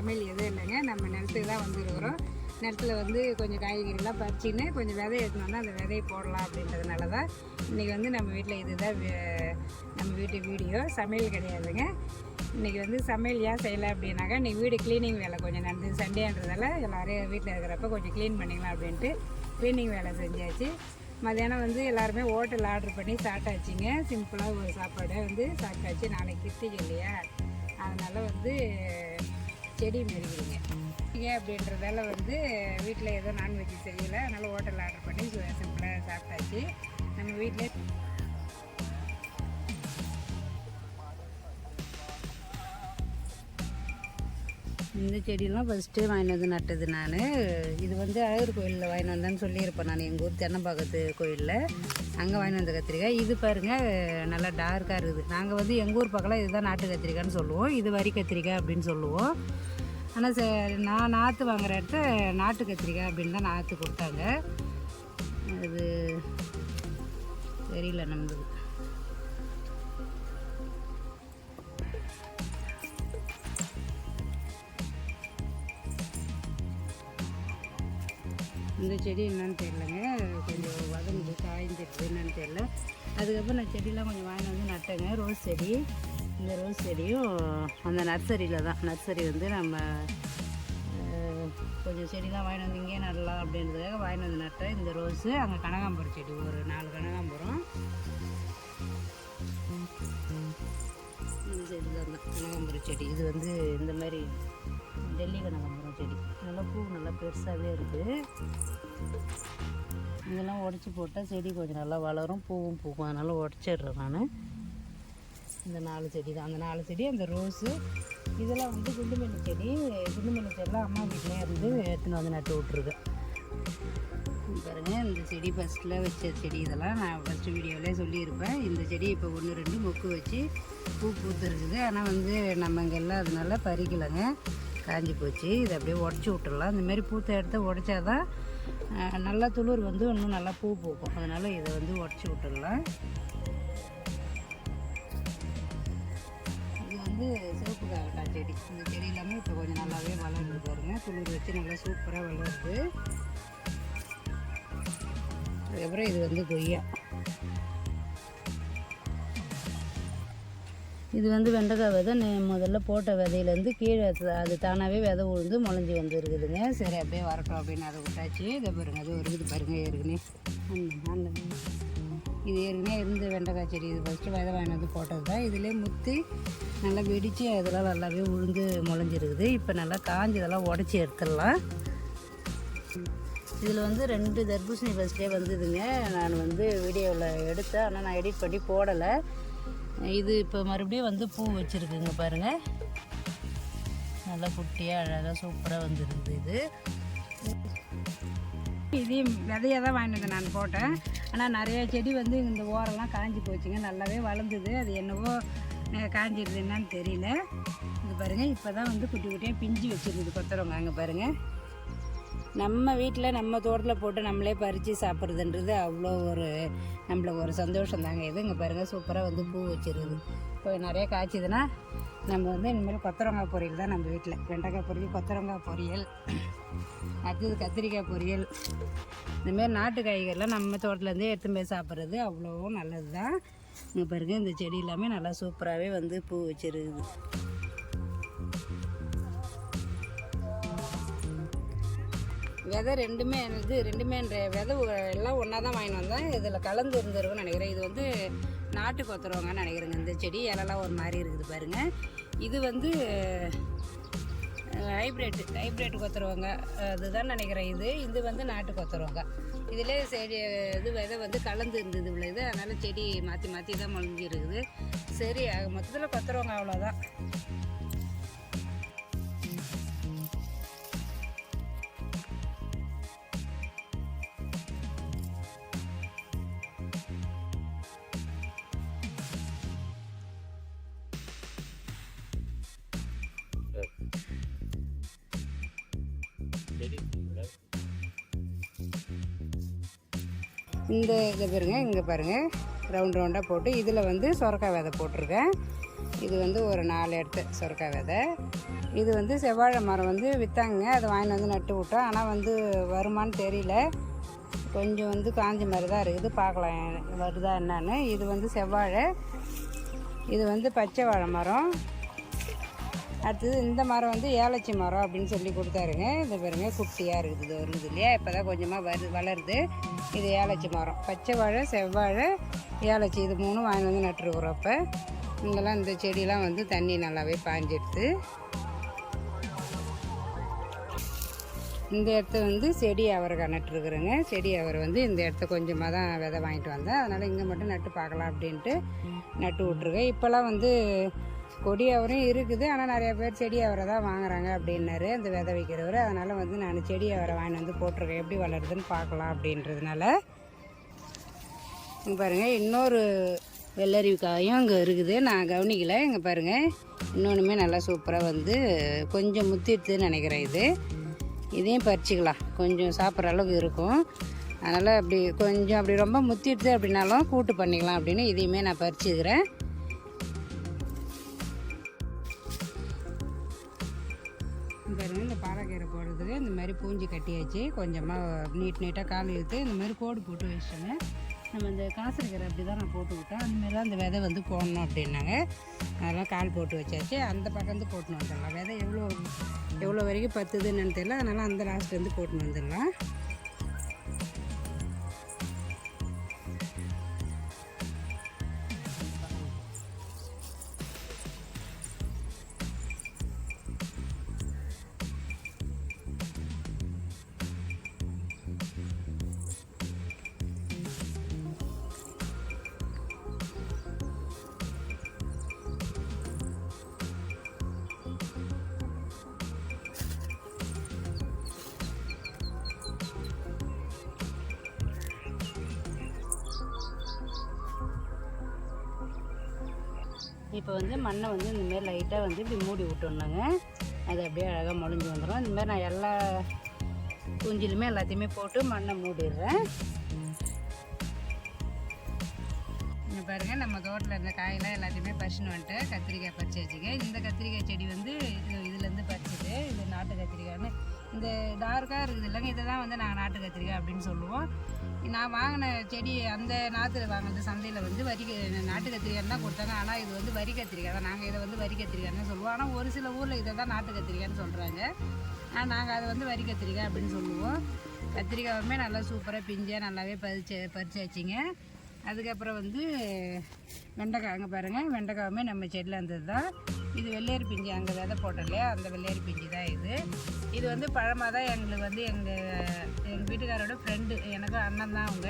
சமையல் எதுவும் இல்லைங்க. நம்ம நிலத்துக்கு தான் வந்துருக்குறோம். நிலத்துல வந்து கொஞ்சம் காய்கறிலாம் பறிச்சின்னு கொஞ்சம் விதை எடுத்துனோம்னா அந்த விதையை போடலாம் அப்படின்றதுனால தான் இன்றைக்கி வந்து நம்ம வீட்டில் இதுதான் நம்ம வீட்டு வீடியோ. சமையல் கிடையாதுங்க. இன்றைக்கி வந்து சமையல் ஏன் செய்யலை அப்படின்னாக்கா இன்றைக்கி வீடு க்ளீனிங் வேலை கொஞ்சம் நடந்தது சண்டேன்றதால எல்லோரும் வீட்டில் இருக்கிறப்ப கொஞ்சம் க்ளீன் பண்ணிக்கலாம் அப்படின்ட்டு க்ளீனிங் வேலை செஞ்சாச்சு. மதியானம் வந்து எல்லாருமே ஹோட்டல் ஆர்டர் பண்ணி சாப்பிட்டாச்சுங்க. சிம்பிளாக ஒரு சாப்பாடை வந்து சாப்பிட்டாச்சு. நாளைக்கு கிருத்திகை இல்லையா? அதனால் வந்து செடி மெருகிறீங்க ஏன் அப்படின்றதால வந்து வீட்டில் ஏதோ நான்வெஜ் செய்யலை. அதனால் ஹோட்டலில் ஆர்டர் பண்ணி சிம்பிளாக சாப்பிட்டாச்சு. நம்ம வீட்டிலே இந்த செடியெல்லாம் ஃபஸ்ட்டு வாங்கிட்டு வந்து நட்டது நான். இது வந்து அழகர் கோயிலில் வாங்கிட்டு வந்தேன்னு சொல்லியிருப்பேன் நான் எங்கள் ஊர் தென்னம்பாக்கத்து கோயிலில். அங்கே வாங்கிட்டு வந்த கத்திரிக்காய். இது பாருங்கள் நல்லா டார்க்காக இருக்குது. நாங்கள் வந்து எங்கள் ஊர் பக்கம்லாம் இதுதான் நாட்டு கத்திரிக்காய்னு சொல்லுவோம். இது வரி கத்திரிக்காய் அப்படின்னு சொல்லுவோம். ஆனால் ச நான் நாற்று வாங்குற இடத்த நாட்டு கத்திரிக்காய் அப்படின்னு தான் நாற்று கொடுத்தாங்க. அது தெரியல நம்மளுக்கு. இந்த செடி என்னன்னு தெரியலங்க. கொஞ்சம் வதங்குது காய்ஞ்சிருக்குது என்னன்னு தெரியல. அதுக்கப்புறம் நான் செடியெலாம் கொஞ்சம் வாங்கிட்டு வந்து நட்டேங்க ரோஸ் செடி. இந்த ரோஸ் செடியும் அந்த நர்சரியில் தான். நர்சரி வந்து நம்ம கொஞ்சம் செடிலாம் வாங்கிட்டு வந்து இங்கேயே நடலாம் அப்படின்றதுக்காக வாங்கிட்டு வந்து நட்டேன் இந்த ரோஸு அங்கே கனகாம்பரம் செடி ஒரு நாலு கனகாம்பரம். இந்த செடி தான் தான் கனகாம்பரம் செடி. இது வந்து இந்த மாதிரி டெல்லி கனகாம்பரம் செடி. நல்லா பூ நல்லா பெருசாகவே இருக்குது இதெல்லாம் உடச்சி போட்டால் செடி கொஞ்சம் நல்லா வளரும் பூவும் பூக்கும். அதனால் உடச்சிடுறேன் நான். இந்த நாலு செடி தான். அந்த நாலு செடி அந்த ரோஸு இதெல்லாம் வந்து குண்டுமல்லி செடி. குண்டுமல்லி செடிலாம் அம்மா வீட்டிலே இருந்து எடுத்துன்னு வந்து நட்டு விட்ருக்கேன் பாருங்கள் இந்த செடி ஃபஸ்ட்டில் வச்ச செடி இதெல்லாம் நான் ஃபஸ்ட்டு வீடியோவிலே சொல்லியிருப்பேன். இந்த செடி இப்போ ஒன்று ரெண்டு மொக்கு வச்சு பூ பூத்துருக்குது. ஆனால் வந்து நம்ம இங்கே எல்லாம் அதனால பறிக்கலைங்க. காஞ்சி போச்சு. இதை அப்படியே உடச்சி விட்டுடலாம் இந்த மாதிரி பூத்த இடத்த உடச்சா தான் நல்லா துளிர் வந்து இன்னும் நல்லா பூ பூக்கும். அதனால் இதை வந்து உடச்சி விட்டுடலாம் வந்து சிவப்பு செடி இந்த செடி எல்லாமே இப்போ கொஞ்சம் நல்லாவே வளர்ந்து பாருங்க. துளிர் வச்சு நல்லா சூப்பராக வளருது. அதுக்கப்புறம் இது வந்து கொய்யா. இது வந்து வெண்டைக்காய் விதை. முதல்ல போட்ட விதையிலேருந்து கீழே அது- தானாகவே விதை உழுந்து முளைஞ்சி வந்துருக்குதுங்க. சரி அப்படியே வரட்டும் அப்படின்னு அதை விட்டாச்சு. இதை பாருங்க அது ஒரு இது பாருங்க ஏற்கனவே. அந்த இது ஏற்கனவே இருந்து வெண்டைக்காய் செடி இது ஃபஸ்ட்டு விதை வாங்கினது போட்டது தான். இதிலே முற்றி நல்லா வெடித்து அதெல்லாம் நல்லாவே உழுந்து முளைஞ்சிருக்குது. இப்போ நல்லா காஞ்சதெல்லாம் உடச்சி எடுத்துடலாம். இதில் வந்து ரெண்டு தர்பூசணி ஃபஸ்ட்டே வந்ததுங்க. நான் வந்து வீடியோவில் எடுத்தேன். ஆனால் நான் எடிட் பண்ணி போடலை. இது இப்போ மறுபடியும் வந்து பூ வச்சுருக்குங்க பாருங்கள் நல்லா குட்டியாக அழகாக சூப்பராக வந்துருக்குது இது. இதையும் விதையாக தான் வாங்கிட்டு வந்தேன் நான் போட்டேன். ஆனால் நிறையா செடி வந்து இந்த ஓரெல்லாம் காஞ்சி போச்சுங்க. நல்லாவே வளர்ந்தது. அது என்னவோ அஹ், காஞ்சிருது என்னன்னு தெரியல. இது பாருங்கள் இப்போ தான் வந்து குட்டி குட்டியாக பிஞ்சு வச்சுருக்குது கொத்தரவங்க அங்கே பாருங்கள் நம்ம வீட்டில் நம்ம தோட்டத்தில் போட்டு நம்மளே பறித்து சாப்பிட்றதுன்றது அவ்வளோ ஒரு நம்மளுக்கு ஒரு சந்தோஷம் தாங்க. இது இங்கே பாருங்கள் சூப்பராக வந்து பூ வச்சிருக்குது. இப்போ நிறைய காய்ச்சிதுன்னா நம்ம வந்து இனிமேல் கொத்தரங்காய் பொரியல் தான் நம்ம வீட்டில் வெண்டைக்காய் பொரியல் கொத்தரங்காய் பொரியல் அடுத்தது கத்திரிக்காய் பொரியல். இந்தமாரி நாட்டு காய்கறிலாம் நம்ம தோட்டத்துலேருந்தே எடுத்து போய் சாப்பிட்றது அவ்வளோவும் நல்லது தான் இங்கே பாருங்கள் இந்த செடி எல்லாமே நல்லா சூப்பராகவே வந்து பூ வச்சிருக்குது. விதை ரெண்டுமே இது ரெண்டுமே என்ற விதை எல்லாம் ஒன்றா தான் வாங்கிட்டு வந்தேன். இதில் கலந்து இருந்துருக்குன்னு நினைக்கிறேன். இது வந்து நாட்டு கொத்துறவங்கன்னு நினைக்கிறேங்க இந்த செடி இலலாம் ஒரு மாதிரி இருக்குது பாருங்கள் இது வந்து ஹைப்ரேட் ஹைப்ரேட் கொத்துறவங்க அதுதான் நினைக்கிறேன் இது. இது வந்து நாட்டு கொத்துறவங்க இதிலே செடி இது விதை வந்து கலந்து இருந்தது உள்ள இது. அதனால் செடி மாற்றி மாற்றி தான் முழிஞ்சிருக்குது சரி மொத்தத்தில் கொத்துறவங்க அவ்வளோதான் இந்த இதை பாருங்க இங்கே பாருங்க. ரவுண்ட் ரவுண்டாக போட்டு இதில் வந்து சொரக்காய் விதை போட்டிருக்கேன். இது வந்து ஒரு நாலு இடத்து சொரக்காய் விதை. இது வந்து செவ்வாழை மரம் வந்து விற்றாங்க அதை வாங்கிட்டு வந்து நட்டு விட்டோம். ஆனால் வந்து வருமான்னு தெரியல. கொஞ்சம் வந்து காஞ்ச மாதிரி தான் இருக்குது. பார்க்கலாம் வருதா என்னன்னு. இது வந்து செவ்வாழை. இது வந்து பச்சை வாழை மரம். அடுத்தது இந்த மரம் வந்து ஏலச்சி மரம் அப்படின்னு சொல்லி கொடுத்தாருங்க. இந்த பாருங்க குட்டியாக இருக்குது இது வருது இல்லையா? இப்போ தான் கொஞ்சமாக வருது வளருது. இது ஏலச்சி மரம். பச்சை வாழை செவ்வாழை ஏலச்சி இது மூணும் வாங்கி வந்து நட்டுருக்குறோம் இப்போ இங்கெல்லாம் இந்த செடியெலாம் வந்து தண்ணி நல்லாவே பாஞ்சிடுது இந்த இடத்த வந்து செடி அவரைக்காய் நட்டுருக்குறேங்க. செடி அவரை வந்து இந்த இடத்த கொஞ்சமாக தான் விதை வாங்கிட்டு வந்தேன். அதனால் இங்கே மட்டும் நட்டு பார்க்கலாம் அப்படின்ட்டு நட்டு விட்ருக்கேன் இப்போல்லாம் வந்து கொடி அவரும் இருக்குது. ஆனால் நிறைய பேர் செடி அவரை தான் வாங்குறாங்க அப்படின்னாரு. அந்த விதை வைக்கிறவர். அதனால் வந்து நான் செடி அவரை வாங்கிட்டு வந்து போட்டிருக்கேன். எப்படி வளருதுன்னு பார்க்கலாம் அப்படின்றதுனால. இங்கே பாருங்கள் இன்னொரு வெள்ளரிக்காயும் இங்கே இருக்குது. நான் கவனிக்கல. இங்கே பாருங்கள் இன்னொன்றுமே நல்லா சூப்பராக வந்து கொஞ்சம் முத்திடுதுன்னு நினைக்கிறேன் இது. இதையும் பறிச்சிக்கலாம். கொஞ்சம் சாப்பிட்ற அளவுக்கு இருக்கும். அதனால் அப்படி கொஞ்சம் அப்படி ரொம்ப முத்திடுது அப்படின்னாலும் கூட்டு பண்ணிக்கலாம் அப்படின்னு இதையுமே நான் பறிச்சுக்கிறேன். பாருங்க இந்த பாறைக்கீரை போடுறதுக்கு இந்த மாதிரி பூஞ்சி கட்டியாச்சு கொஞ்சமாக நீட் நீட்டாக கால் இழுத்து இந்த மாதிரி கோடு போட்டு வச்சிட்டோங்க. நம்ம இந்த காசரிக்கீரை அப்படி தான் நான் போட்டு விட்டேன். அந்த மாதிரி தான் அந்த விதை வந்து போடணும் அப்படின்னாங்க. அதெல்லாம் கால் போட்டு வச்சாச்சு. அந்த பக்கம் வந்து போட்டுன்னு வந்துடலாம். விதை எவ்வளோ எவ்வளோ வரைக்கும் பத்துதுன்னு தெரியல. அதனால் அந்த லாஸ்ட்லேருந்து போட்டுன்னு வந்துடலாம். இப்போ வந்து மண்ணை வந்து இந்த மாதிரி லைட்டாக வந்து இப்படி மூடி விட்டோம்னாங்க அது அப்படியே அழகாக முளைஞ்சி வந்துடும் இந்த மாதிரி நான் எல்லா குஞ்சிலுமே எல்லாத்தையுமே போட்டு மண்ணை மூடிடுறேன். இங்கே பாருங்கள் நம்ம தோட்டத்தில் இருந்த காயெல்லாம் எல்லாத்தையுமே பறிச்சுன்னு வந்துட்டு கத்திரிக்காய் பறிச்சு வச்சுக்கேன் இந்த கத்திரிக்காய் செடி வந்து இது இதுலேருந்து பறிச்சது இது நாட்டு கத்திரிக்காய்னு இந்த டார்க்காக இருக்குது இல்லைங்க இதை தான் வந்து நாங்கள் நாட்டு கத்திரிக்காய் அப்படின்னு சொல்லுவோம். நான் வாங்கின செடி அந்த நாற்று வாங்கினது சந்தையில் வந்து வரி நாட்டு கத்திரிக்காய் தான் கொடுத்தாங்க. ஆனால் இது வந்து வரி கத்திரிக்காய் தான். நாங்கள் இதை வந்து வரி கத்திரிக்காய்னு சொல்லுவோம். ஆனால் ஒரு சில ஊரில் இதை தான் நாட்டு கத்திரிக்காய்னு சொல்கிறாங்க ஆனால் நாங்கள் அதை வந்து வரி கத்திரிக்காய் அப்படின்னு சொல்லுவோம். கத்திரிக்காயுமே நல்லா சூப்பராக பிஞ்சாக நல்லாவே பறிச்சு பறிச்சு வச்சிங்க. அதுக்கப்புறம் வந்து வெண்டைக்காய் அங்கே பாருங்கள் வெண்டைக்காயுமே நம்ம செடியில் இருந்தது தான் இது வெள்ளேரி பிஞ்சு அங்கே விதை போட்டோம் இல்லையா அந்த வெள்ளேரி பிஞ்சு தான் இது. இது வந்து பழமாக தான் எங்களுக்கு வந்து எங்கள் எங்கள் வீட்டுக்காரோட ஃப்ரெண்டு எனக்கு அண்ணன் தான் அவங்க.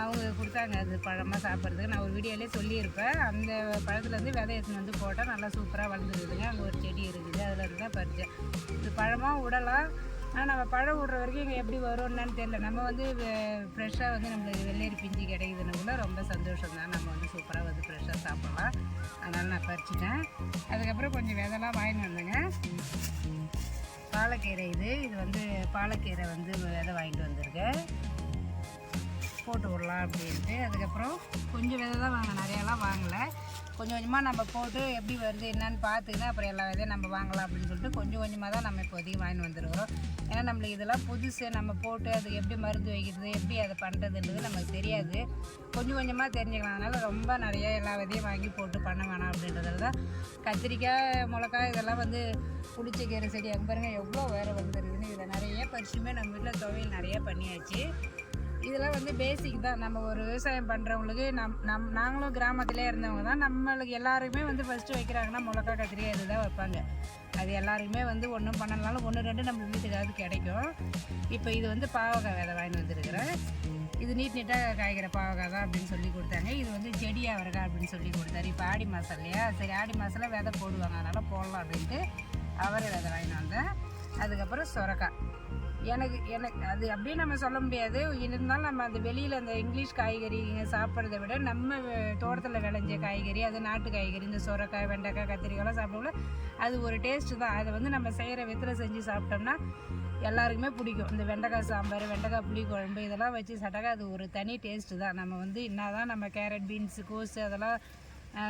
அவங்க கொடுத்தாங்க அது பழமாக சாப்பிட்றதுக்கு. நான் ஒரு வீடியோலேயே சொல்லியிருப்பேன். அந்த பழத்துலேருந்து விதை எடுத்துன்னு வந்து போட்டால் நல்லா சூப்பராக வளர்ந்துருக்குதுங்க அங்கே ஒரு செடி இருக்குது. அதில் இருந்து தான் பறிச்சேன். இது பழமாக விடலாம் ஆனால் நம்ம பழம் விடுற வரைக்கும் இங்கே எப்படி வரும் என்னன்னு தெரியல. நம்ம வந்து ஃப்ரெஷ்ஷாக வந்து நம்மளுக்கு வெள்ளேரி பிஞ்சு கிடைக்குதுன்னு ரொம்ப சந்தோஷம் தான் நம்ம வந்து சூப்பராக வந்து ஃப்ரெஷ்ஷாக சாப்பிட்லாம். அதனால் நான் பறிச்சிட்டேன். அதுக்கப்புறம் கொஞ்சம் விதெல்லாம் வாங்கிட்டு வந்தேங்க. பாலக்கீரை இது. இது வந்து பாலக்கீரை வந்து விதை வாங்கிட்டு வந்திருக்கேன். போட்டு விடலாம் அப்படின்ட்டு. அதுக்கப்புறம் கொஞ்சம் விதை தான் வாங்க நிறையாலாம் வாங்கலை. கொஞ்சம் கொஞ்சமாக நம்ம போட்டு எப்படி வருது என்னன்னு பார்த்துக்கிட்டு அப்புறம் எல்லா விதையும் நம்ம வாங்கலாம் அப்படின்னு சொல்லிட்டு கொஞ்சம் கொஞ்சமாக தான் நம்ம இப்போதைக்கு வாங்கிட்டு வந்துருக்கிறோம். ஏன்னா நம்மளுக்கு இதெல்லாம் புதுசு நம்ம போட்டு அது எப்படி மருந்து வைக்கிறது எப்படி அதை பண்ணுறதுன்றது நமக்கு தெரியாது. கொஞ்சம் கொஞ்சமாக தெரிஞ்சுக்கலாம். அதனால் ரொம்ப நிறைய எல்லா விதையும் வாங்கி போட்டு பண்ண வேணாம் அப்படின்றதுல தான் கத்திரிக்காய் மிளகாய் இதெல்லாம் வந்து புளிச்சக்கீரை செடி அங்கே பாருங்கள் எவ்வளோ வேறு வந்துருக்குதுன்னு. இதில் நிறைய பரிசுமே நம்ம வீட்டில் துவையல் நிறைய பண்ணியாச்சு. இதெல்லாம் வந்து பேசிக் தான். நம்ம ஒரு விவசாயம் பண்ணுறவங்களுக்கு நம் நம் நாங்களும் கிராமத்திலே இருந்தவங்க தான். நம்மளுக்கு எல்லாருமே வந்து ஃபஸ்ட்டு வைக்கிறாங்கன்னா மிளகா கத்திரிக்காய் இதுதான் வைப்பாங்க. அது எல்லாருக்குமே வந்து ஒன்றும் பண்ணலனாலும் ஒன்று ரெண்டு நம்ம வீட்டுக்காவது கிடைக்கும். இப்போ இது வந்து பாவக்காய் விதை வாங்கி வந்துருக்குறேன். இது நீட் நீட்டாக காய்கிற பாவக்காய் தான் அப்படின்னு சொல்லி கொடுத்தாங்க. இது வந்து செடி அவரைக்காய் அப்படின்னு சொல்லி கொடுத்தாரு. இப்போ ஆடி மாதம் இல்லையா? சரி ஆடி மாதத்தில் விதை போடுவாங்க. அதனால் போடலாம் அப்படின்ட்டு அவரை விதை வாங்கிட்டு வந்தேன் அதுக்கப்புறம் சொரக்காய் எனக்கு எனக்கு அது அப்படியே நம்ம சொல்ல முடியாது. இருந்தாலும் நம்ம அந்த வெளியில் அந்த இங்கிலீஷ் காய்கறிங்க சாப்பிட்றத விட நம்ம தோட்டத்தில் விளைஞ்ச காய்கறி அது நாட்டு காய்கறி இந்த சொரக்காய் வெண்டைக்காய் கத்திரிக்காய்லாம் சாப்பிடக்குள்ள அது ஒரு டேஸ்ட்டு தான். அதை வந்து நம்ம செய்கிற வித்தில் செஞ்சு சாப்பிட்டோம்னா எல்லாருக்குமே பிடிக்கும். இந்த வெண்டைக்காய் சாம்பார் வெண்டைக்காய் புளி குழம்பு இதெல்லாம் வச்சு சாப்பிட்டாக்கா அது ஒரு தனி டேஸ்ட்டு தான். நம்ம வந்து என்ன தான் நம்ம கேரட் பீன்ஸு கோஸு அதெல்லாம்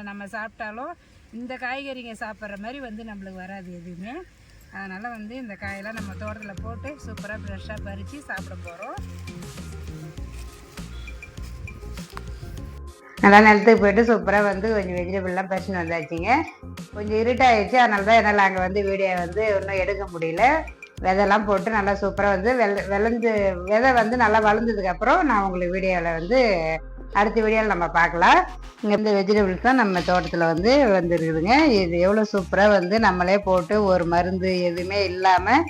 நம்ம சாப்பிட்டாலும் இந்த காய்கறிங்க சாப்பிட்ற மாதிரி வந்து நம்மளுக்கு வராது எதுவுமே. அதனால் வந்து இந்த காயெல்லாம் நம்ம தோட்டத்தில் போட்டு சூப்பராக ஃப்ரெஷ்ஷாக பறித்து சாப்பிட போகிறோம் நல்லா நிலத்துக்கு போயிட்டு சூப்பராக வந்து கொஞ்சம் வெஜிடபிள்லாம் பறிச்சுன்னு வந்தாச்சுங்க. கொஞ்சம் இருட்டாயிடுச்சு. அதனால தான் என்னால் அங்கே வந்து வீடியோ வந்து இன்னும் எடுக்க முடியல. விதைலாம் போட்டு நல்லா சூப்பராக வந்து வெள விளைஞ்சு விதை வந்து நல்லா வளர்ந்ததுக்கப்புறம் நான் உங்களுக்கு வீடியோவில் வந்து அடுத்த வீடியோவில் நம்ம பார்க்கலாம். இங்கே இந்த வெஜிடபிள்ஸ் தான் நம்ம தோட்டத்தில் வந்து வந்துருக்குதுங்க. இது எவ்வளோ சூப்பராக வந்து நம்மளே போட்டு ஒரு மருந்து எதுவுமே இல்லாமல்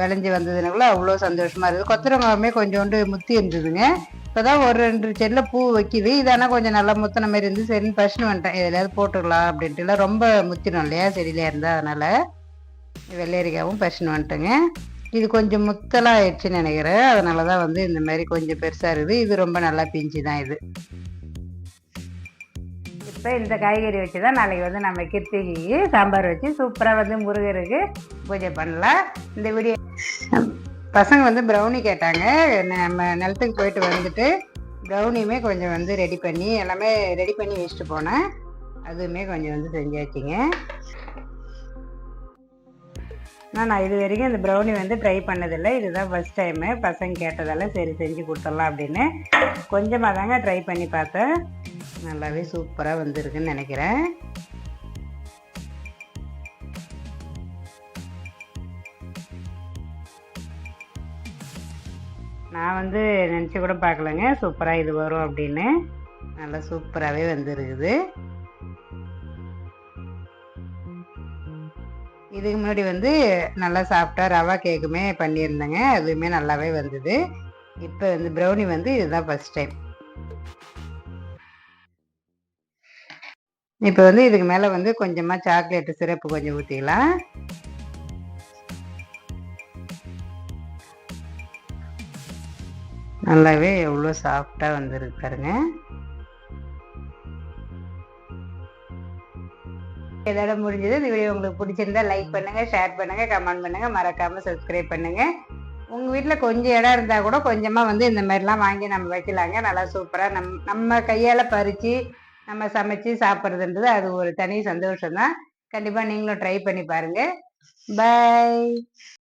விளைஞ்சி வந்ததுனால அவ்வளோ சந்தோஷமாக இருக்குது. கொத்தரங்காயுமே கொஞ்சோண்டு முத்தி இருந்ததுங்க. இப்போ தான் ஒரு ரெண்டு செடியில் பூ வைக்கிது. இதனால் கொஞ்சம் நல்லா முத்தின மாதிரி இருந்து சரின்னு பிரச்சனை வந்துட்டேன். எதுலையாவது போட்டுக்கலாம் அப்படின்ட்டுலாம் ரொம்ப முத்தினோம் இல்லையா? செடியில இருந்தால் அதனால் வெள்ளரிக்காவும் பிரச்சனை வந்துட்டேங்க. இது கொஞ்சம் முத்தலாக ஆயிடுச்சுன்னு நினைக்கிறேன். அதனால தான் வந்து இந்த மாதிரி கொஞ்சம் பெருசாக இருக்குது. இது ரொம்ப நல்லா பிஞ்சு தான் இது. இப்போ இந்த காய்கறி வச்சு தான் நாளைக்கு வந்து நம்ம கிருத்திகைக்கு சாம்பார் வச்சு சூப்பராக வந்து முருகருக்கு பூஜை பண்ணலாம். இந்த வீடியோ பசங்க வந்து ப்ரௌனி கேட்டாங்க. நம்ம நிலத்துக்கு போயிட்டு வந்துட்டு ப்ரௌனியுமே கொஞ்சம் வந்து ரெடி பண்ணி எல்லாமே ரெடி பண்ணி வச்சுட்டு போனேன். அதுவுமே கொஞ்சம் வந்து செஞ்சாச்சுங்க. ஆனால் நான் இது வரைக்கும் இந்த ப்ரௌனி வந்து ட்ரை பண்ணதில்லை. இதுதான் ஃபஸ்ட் டைமு பசங்க கேட்டதால சரி செஞ்சு கொடுத்துடலாம் அப்படின்னு கொஞ்சமாக தாங்க ட்ரை பண்ணி பார்த்தேன். நல்லாவே சூப்பராக வந்திருக்குன்னு நினைக்கிறேன். நான் வந்து நினச்சி கூட பார்க்கலங்க. சூப்பராக இது வரும் அப்படின்னு. நல்லா சூப்பராகவே வந்துருக்குது. இதுக்கு முன்னாடி வந்து நல்லா சாப்பிட்டா ரவா கேக்குமே பண்ணியிருந்தேங்க. அதுவுமே நல்லாவே வந்தது. இப்போ வந்து ப்ரௌனி வந்து இதுதான் ஃபஸ்ட் டைம் இப்போ வந்து இதுக்கு மேலே வந்து கொஞ்சமாக சாக்லேட்டு சிரப்பு கொஞ்சம் ஊற்றிக்கலாம் நல்லாவே எவ்வளோ சாஃப்டாக வந்துருக்கு பாருங்கள் இதோட முடிஞ்சது இந்த வீடியோ உங்களுக்கு பிடிச்சிருந்தா லைக் பண்ணுங்க ஷேர் பண்ணுங்க கமெண்ட் பண்ணுங்க மறக்காம சப்ஸ்கிரைப் பண்ணுங்க. உங்க வீட்டில் கொஞ்சம் இடம் இருந்தால் கூட கொஞ்சமாக வந்து இந்த மாதிரிலாம் வாங்கி நம்ம வைக்கலாங்க. நல்லா சூப்பராக நம் நம்ம கையால் பறித்து நம்ம சமைச்சு சாப்பிட்றதுன்றது அது ஒரு தனி சந்தோஷம் தான் கண்டிப்பாக நீங்களும் ட்ரை பண்ணி பாருங்கள் பாய்